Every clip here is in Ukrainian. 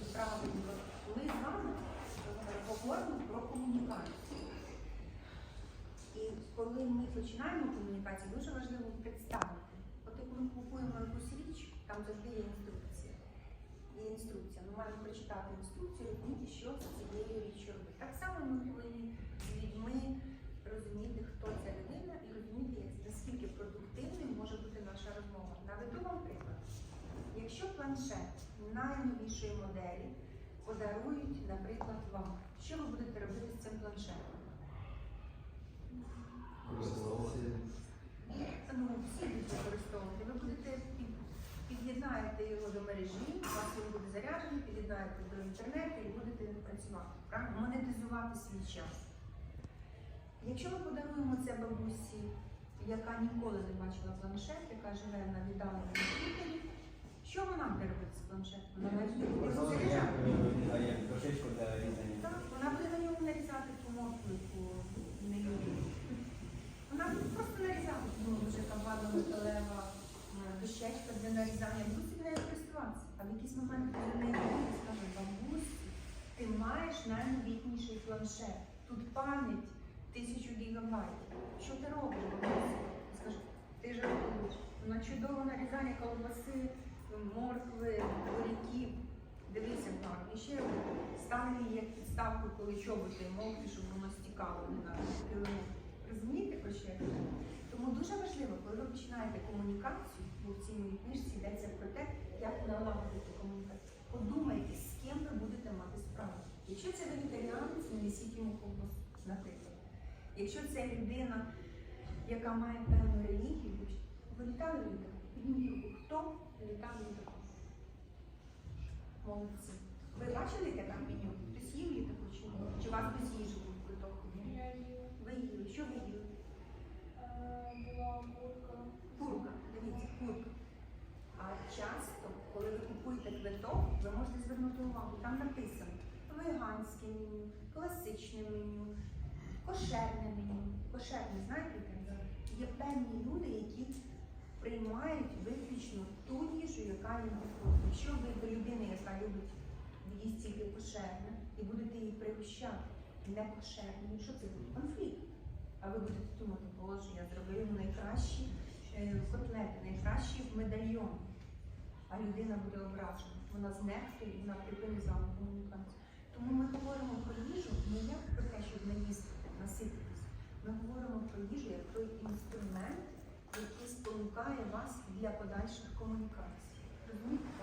правильно. Ми з вами говоримо про комунікацію. І коли ми починаємо комунікацію, дуже важливо представити. От коли ми купуємо якусь річ, там завжди є інструкція. Є інструкція. Ми маємо прочитати інструкцію, розуміти, що з цією річчю робити. Так само ми повинні з людьми розуміти, хто ця людина, і розуміти, як- наскільки продуктивним може бути наша розмова. Наведу вам приклад. Якщо планшет найновішої моделі подарують, наприклад, вам, що ви будете робити з цим планшетом? Всі будуть використовувати. Ви будете під'єднаєте його до мережі, у вас він буде заряджений, під'єднаєте до інтернету і будете працювати. Правильно? Монетизувати свій час. Якщо ми подаруємо це бабусі, яка ніколи не бачила планшет, яка живе на віддаленому Твіттері, що вона буде робити з планшетом? Вона навіть не буде його для різання. Так, вона буде на ньому нарізати ту моркву, не. Вона буде просто нарізати, ну, вже там ладно металева е, дощечка для нарізання, буде собі нею користуватися. А в якийсь момент коли неї буде скаже, бабусь, ти маєш найновітніший планшет. Тут пам'ять тисячу гігабайт. Що ти робиш, бабусь? Скаже, ти жартуєш. На чудове нарізання колбаси, моркви, буряків. Дивися, так. І ще ставлю як підставку, коли чоботи мокрі, щоб воно стікало не на пілину. Розумієте, про що? Тому дуже важливо, коли ви починаєте комунікацію, бо в цій моїй книжці йдеться про те, як налагодити комунікацію. Подумайте, з ким ви будете мати справу. Якщо це вегетаріанець, не несіть йому ковбасу, наприклад. Якщо це людина, яка має певну релігію, ви літали літаком? Підніміть руку. Хто літаком? Молодці. Ви бачили, яке там меню? Ти з'їв літаку чи ні? Чи у вас без їжі був квиток? Ви їли. Що ви їли? Курка. Курка. Дивіться, курка. А часто, коли ви купуєте квиток, ви можете звернути увагу, там написано веганське меню, класичне меню, кошерне меню. Кошерне, знаєте. Є певні люди, які приймають виключно ту їжу, яка їм підходить. Якщо ви до людини, яка любить їсть кошерне, і будете її пригощати не кошерне, що це буде? Конфлікт. А ви будете думати, боже, я зробив найкращі е, котлети, найкращий медальйон. А людина буде ображена. Вона знехтує, вона припинить з комунікацію. Тому ми говоримо про їжу не як про те, щоб наїсти, насититись. Ми говоримо про їжу як про інструмент, який спонукає вас для подальших комунікацій. Розумієте?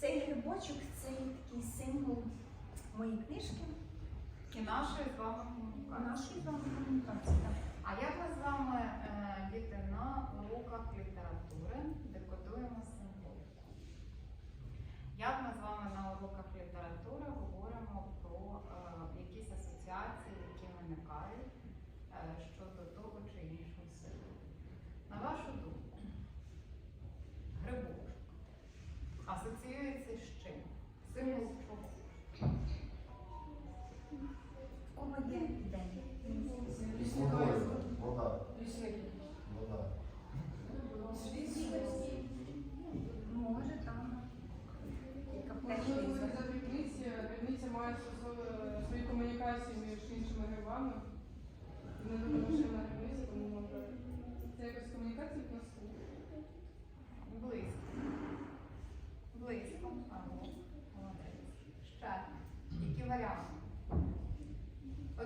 Цей грибочок це такий символ моєї книжки, І нашої з вами комунікації. нашої з вами комунікації. Так. А як ми з вами, е, діти, на уроках літератури декодуємо символіку? Як ми з вами на уроках літератури говоримо асоціюється з чим? Символ чого? Кого є? Вода. Вода. Може там Можливо, дрібниці, дрібниця має свої комунікації між іншими грибами. Не дуже машина дрібниця, тому може. Це якась комунікація в нас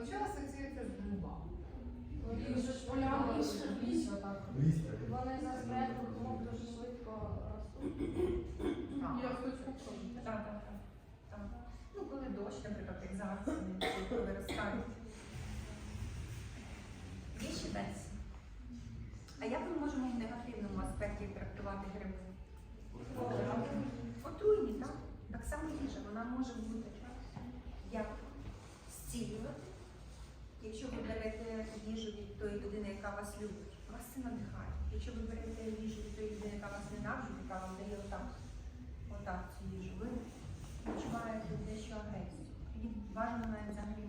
Що асоціюється з. Листя. Вони за спектром тому дуже швидко ростуть. Так, так, так. так. Ну, коли дощ, наприклад, як зараз, вони швидко виростають. Є ще десь. А як ми можемо в негативному аспекті трактувати гриби? Отруйні, так? Так само їжа, вона може бути як зцілювати. Їжу від тої людини, яка вас любить, вас це надихає. Якщо ви берете їжу від тої людини, яка вас ненавидить, яка вам дає отак, отак цю їжу, ви відчуваєте дещо агресію. Бажано навіть взагалі